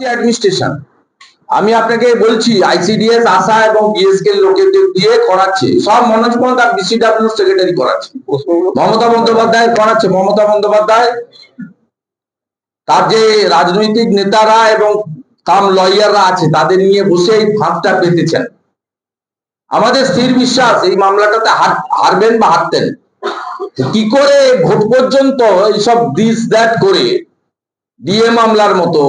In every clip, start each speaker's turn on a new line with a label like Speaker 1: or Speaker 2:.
Speaker 1: Administration আমি আপনাকে বলছি আইসিডিএস আশা এবং বিএসকে লোকেদের দিয়ে করাচ্ছে। সব মনোজ পন্থ বিসিডাব্লিউ সেক্রেটারি করাচ্ছে। মমতা বন্দ্যোপাধ্যায় করাচ্ছে। মমতা বন্দ্যোপাধ্যায় তার যে রাজনৈতিক নেতারা এবং কাম লয়াররা আছে, তাদের নিয়ে বসে এই ফাঁদটা পেতেছেন। আমাদের স্থির বিশ্বাস, এই মামলাটাতে হারবেন বা হারতেন। কি করে ভোট পর্যন্ত এইসব দিস দ্যাট করে ডিএ মামলার মতো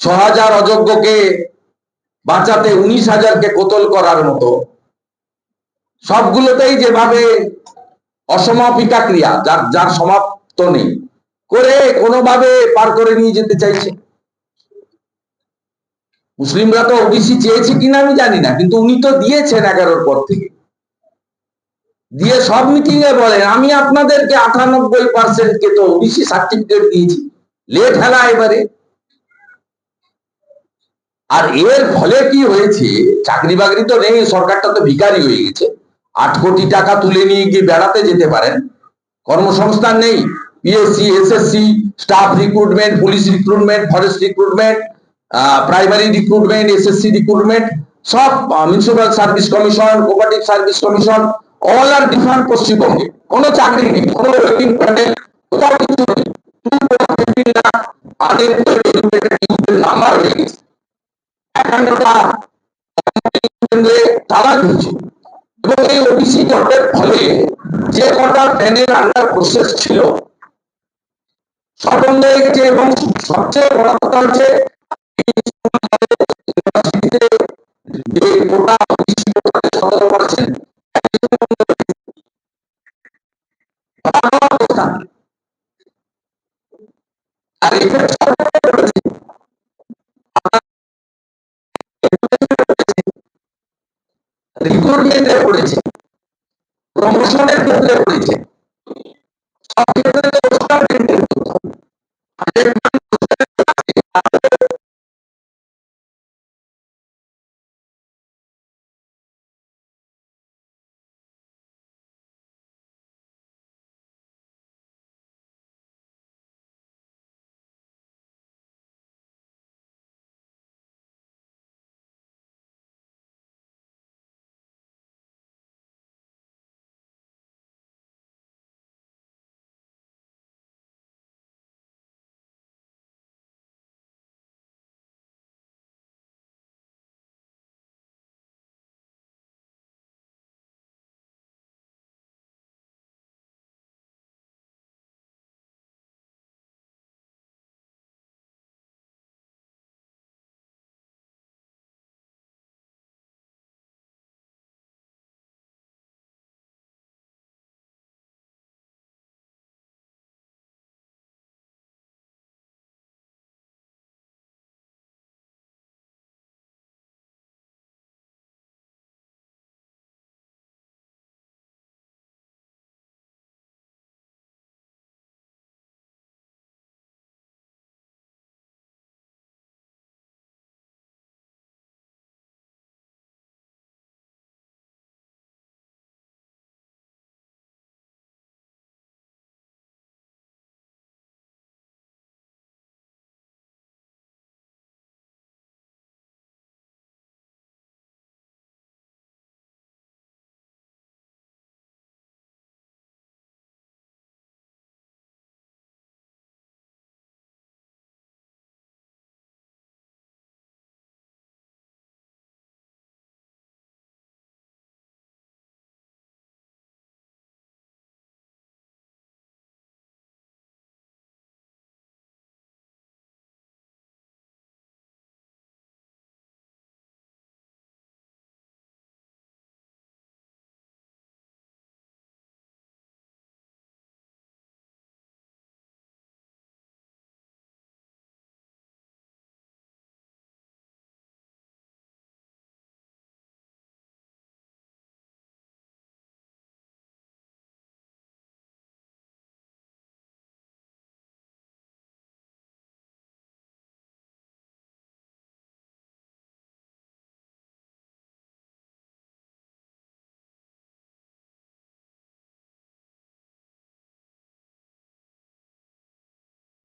Speaker 1: ছ হাজার অযোগ্যকে বাঁচাতে উনিশ হাজারকে কোতল করার মতো। সবগুলোতেই যেভাবে অসমাপিকা ক্রিয়া, যার যার সমাপ্ত নেই, করে কোনোভাবে পার করে নিয়ে যেতে চাইছে। মুসলিমরা তো ওবিসি চেয়েছে কিনা আমি জানি না, কিন্তু উনি তো দিয়েছেন এগারোর পর থেকে। দিয়ে সব মিটিং এ বলেন, আমি আপনাদেরকে আটানব্বই পার্সেন্ট কে তো ওবিসি সার্টিফিকেট দিয়েছি। লেট হেলা এবারে। আর এর ফলে কি হয়েছে? চাকরি বাকরি তো নেই, সরকারটা তো ভিখারি হয়ে গেছে। আট কোটি টাকা তুলে নিয়ে গিয়ে বেড়াতে যেতে পারেন। কর্মসংস্থান নেই P S C S S C staff recruitment police recruitment forest recruitment primary recruitment S S C recruitment সব municipal service commission cooperative service commission all are different পশ্চিমবঙ্গে কোনো চাকরি নেই, কোনো ওয়েটিং প্যানেল কোথাও কিছু নেই। নাম্বার হয়ে গেছে। তালা ঝুলছে এবং এই ওবিসি জটের ফলে যে কটা প্যানেল আন্ডার প্রসেস ছিল বন্ধ হয়ে গেছে এবং সবচেয়ে বড় কথা হচ্ছে যে কোটা ওবিসি সতেরো পার্সেন্ট আর এটা রিক্রুটমেন্টে পড়েছে প্রমোশনের ক্ষেত্রে পড়েছে। সব ক্ষেত্রে